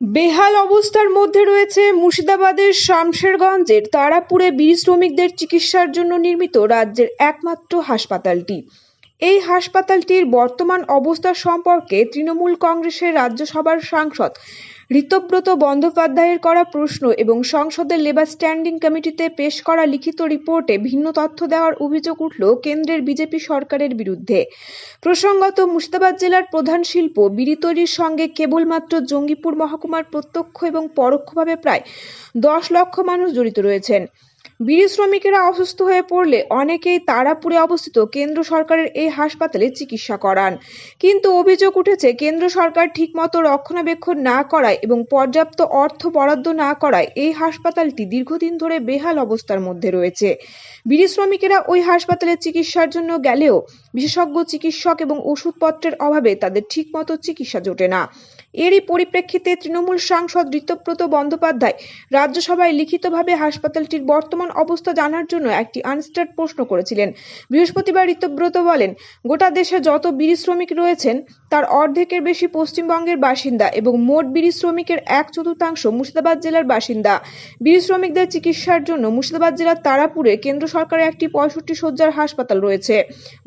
বেহাল অবস্থার মধ্যে রয়েছে মুর্শিদাবাদের শামশেরগঞ্জের তারাপুরে বীর শ্রমিকদের চিকিৎসার জন্য নির্মিত রাজ্যের একমাত্র হাসপাতালটি। এই হাসপাতালটির বর্তমান অবস্থা সম্পর্কে তৃণমূল কংগ্রেসের রাজ্যসভার সাংসদ ঋতব্রত বন্দ্যোপাধ্যায়ের করা প্রশ্ন এবং সংসদের লেবার স্ট্যান্ডিং কমিটিতে পেশ করা লিখিত রিপোর্টে ভিন্ন তথ্য দেওয়ার অভিযোগ উঠল কেন্দ্রের বিজেপি সরকারের বিরুদ্ধে। প্রসঙ্গত, মুর্শিদাবাদ জেলার প্রধান শিল্প বিড়ি তৈরির সঙ্গে কেবলমাত্র জঙ্গিপুর মহকুমার প্রত্যক্ষ এবং পরোক্ষভাবে প্রায় দশ লক্ষ মানুষ জড়িত রয়েছেন। বিড়ি শ্রমিকেরা অসুস্থ হয়ে পড়লে অনেকেই তারাপুরে অবস্থিত কেন্দ্র সরকারের এই হাসপাতালে চিকিৎসা করান। কিন্তু অভিযোগ উঠেছে, কেন্দ্র সরকার ঠিকমতো রক্ষণাবেক্ষণ না করায় এবং পর্যাপ্ত অর্থ বরাদ্দ না করায় এই হাসপাতালটি দীর্ঘদিন ধরে বেহাল অবস্থার মধ্যে রয়েছে। বিড়ি শ্রমিকেরা ওই হাসপাতালে চিকিৎসার জন্য গেলেও বিশেষজ্ঞ, চিকিৎসক এবং ওষুধপত্রের অভাবে তাদের ঠিকমতো চিকিৎসা জোটে না। এরই পরিপ্রেক্ষিতে তৃণমূল সাংসদ ঋতব্রত বন্দ্যোপাধ্যায় রাজ্যসভায় লিখিতভাবে হাসপাতালটির বর্তমান অবস্থা জানার জন্য একটি আনস্টার্ড প্রশ্ন করেছিলেন। বৃহস্পতিবার ঋতব্রত বলেন, গোটা দেশে যত বিড়ি শ্রমিক রয়েছেন, তার অর্ধেকের বেশি পশ্চিমবঙ্গের বাসিন্দা এবং মোট বিড়ি শ্রমিকের এক চতুর্থাংশ মুর্শিদাবাদ জেলার বাসিন্দা। বিড়ি শ্রমিকদের চিকিৎসার জন্য মুর্শিদাবাদ জেলার তারাপুরে কেন্দ্র সরকারের একটি পঁয়ষট্টি শয্যার হাসপাতাল রয়েছে।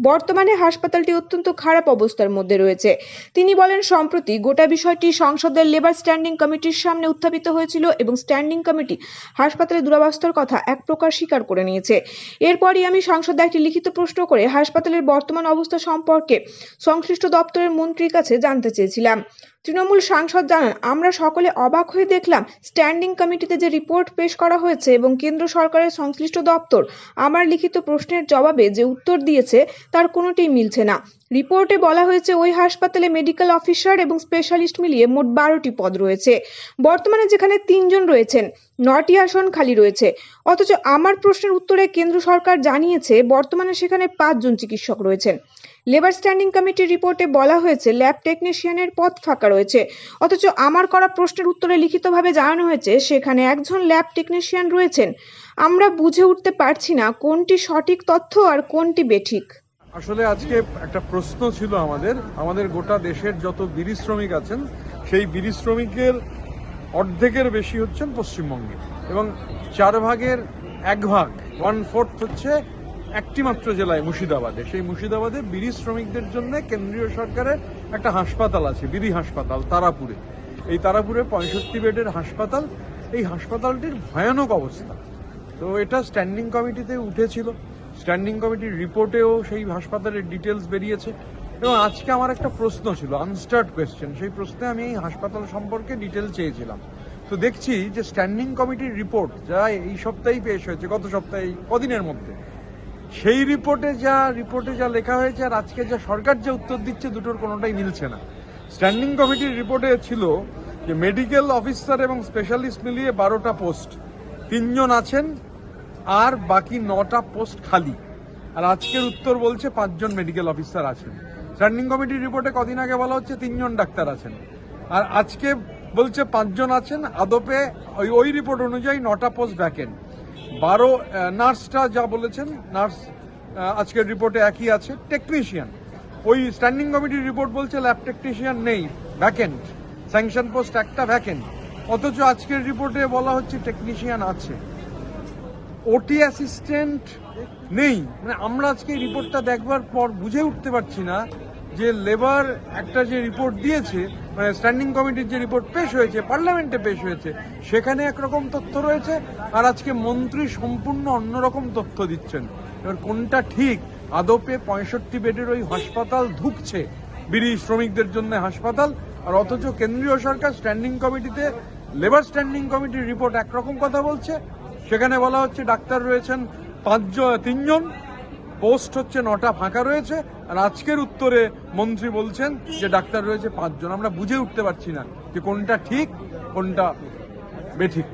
বর্তমানে হাসপাতালটি অত্যন্ত খারাপ অবস্থার মধ্যে রয়েছে। তিনি বলেন, সম্প্রতি গোটা বিষয়টি সংসদের লেবার স্ট্যান্ডিং কমিটির সামনে উত্থাপিত হয়েছিল এবং স্ট্যান্ডিং কমিটি হাসপাতালের দুরবস্থার কথা এক প্রকার স্বীকার করে নিয়েছে। এরপরই আমি সংসদে একটি লিখিত প্রশ্ন করে হাসপাতালের বর্তমান অবস্থা সম্পর্কে সংশ্লিষ্ট দপ্তরের মন্ত্রীর কাছে জানতে চেয়েছিলাম। তৃণমূল সাংসদ জানান, আমরা সকলে অবাক হয়ে দেখলাম স্ট্যান্ডিং কমিটিতে যে রিপোর্ট পেশ করা হয়েছে এবং কেন্দ্র সরকারের সংশ্লিষ্ট দপ্তর আমার লিখিত প্রশ্নের জবাবে যে উত্তর দিয়েছে তার কোনোটিই মিলছে না। রিপোর্টে বলা হয়েছে, ওই হাসপাতালে মেডিকেল অফিসার এবং স্পেশালিস্ট মিলিয়ে মোট বারোটি পদ রয়েছে। বর্তমানে যেখানে তিনজন রয়েছেন, নটি আসন খালি রয়েছে। অথচ আমার প্রশ্নের উত্তরে কেন্দ্র সরকার জানিয়েছে, বর্তমানে সেখানে পাঁচজন চিকিৎসক রয়েছেন। লেবার স্ট্যান্ডিং কমিটির রিপোর্টে বলা হয়েছে, ল্যাব টেকনিশিয়ানের পদ ফাঁকা রয়েছে। অথচ আমার করা প্রশ্নের উত্তরে লিখিতভাবে জানানো হয়েছে, সেখানে একজন ল্যাব টেকনিশিয়ান রয়েছেন। আমরা বুঝে উঠতে পারছি না কোনটি সঠিক তথ্য আর কোনটি বেঠিক। আসলে আজকে একটা প্রশ্ন ছিল আমাদের। আমাদের গোটা দেশের যত বিড়ি শ্রমিক আছেন, সেই বিড়ি শ্রমিকের অর্ধেকের বেশি হচ্ছেন পশ্চিমবঙ্গে এবং চার ভাগের এক ভাগ ওয়ান ফোর্থ হচ্ছে একটি মাত্র জেলায় মুর্শিদাবাদে। সেই মুর্শিদাবাদে বিড়ি শ্রমিকদের জন্য কেন্দ্রীয় সরকারের একটা হাসপাতাল আছে, বিড়ি হাসপাতাল, তারাপুরে। এই তারাপুরে পঁয়ষট্টি বেডের হাসপাতাল, এই হাসপাতালটির ভয়ানক অবস্থা। তো এটা স্ট্যান্ডিং কমিটিতে উঠেছিল। স্ট্যান্ডিং কমিটির রিপোর্টেও সেই হাসপাতালের ডিটেলস বেরিয়েছে। এবং আজকে আমার একটা প্রশ্ন ছিল আনস্টার্ট কোয়েশ্চেন সেই প্রশ্নে আমি এই হাসপাতাল সম্পর্কে ডিটেল চেয়েছিলাম। তো দেখছি যে স্ট্যান্ডিং কমিটির রিপোর্ট যা এই সপ্তাহেই পেশ হয়েছে, গত সপ্তাহে কদিনের মধ্যে। সেই রিপোর্টে যা রিপোর্টে যা লেখা হয়েছে আর আজকে যা সরকার যে উত্তর দিচ্ছে দুটোর কোনোটাই মিলছে না। স্ট্যান্ডিং কমিটির রিপোর্টে ছিল যে মেডিকেল অফিসার এবং স্পেশালিস্ট মিলিয়ে বারোটা পোস্ট তিনজন আছেন আর বাকি নটা পোস্ট খালি। আর আজকের উত্তর বলছে পাঁচজন মেডিকেল অফিসার আছেন। স্ট্যান্ডিং কমিটির রিপোর্টে কদিন আগে বলা হচ্ছে তিনজন ডাক্তার আছেন। আর আজকে বলছে পাঁচজন আছেন, আদপে ওই ওই রিপোর্ট অনুযায়ী নটা পোস্ট ভ্যাকেন্ট বারো নার্সটা যা বলেছেন নার্স আজকের রিপোর্টে একই আছে। টেকনিশিয়ান ওই স্ট্যান্ডিং কমিটির রিপোর্ট বলছে ল্যাব টেকনিশিয়ান নেই ভ্যাকেন্ট স্যাংশন পোস্ট একটা ভ্যাকেন্ট অথচ আজকের রিপোর্টে বলা হচ্ছে টেকনিশিয়ান আছে। ওটি অ্যাসিস্ট্যান্ট নেই। মানে আমরা আজকে রিপোর্টটা দেখবার পর বুঝে উঠতে পারছি না যে লেবার একটা যে রিপোর্ট দিয়েছে মানে স্ট্যান্ডিং কমিটির যে রিপোর্ট পেশ হয়েছে পার্লামেন্টে পেশ হয়েছে, সেখানে একরকম তথ্য রয়েছে আর আজকে মন্ত্রী সম্পূর্ণ অন্যরকম তথ্য দিচ্ছেন। এবার কোনটা ঠিক? আদপে পঁয়ষট্টি বেডের ওই হাসপাতাল ধুকছে বিড়ি শ্রমিকদের জন্য হাসপাতাল, আর অথচ কেন্দ্রীয় সরকার স্ট্যান্ডিং কমিটিতে লেবার স্ট্যান্ডিং কমিটির রিপোর্ট একরকম কথা বলছে সেখানে বলা হচ্ছে ডাক্তার রয়েছেন পাঁচজন তিনজন। পোস্ট হচ্ছে নটা ফাঁকা রয়েছে। আর আজকের উত্তরে মন্ত্রী বলছেন যে ডাক্তার রয়েছে পাঁচজন। আমরা বুঝে উঠতে পারছি না যে কোনটা ঠিক, কোনটা বেঠিক।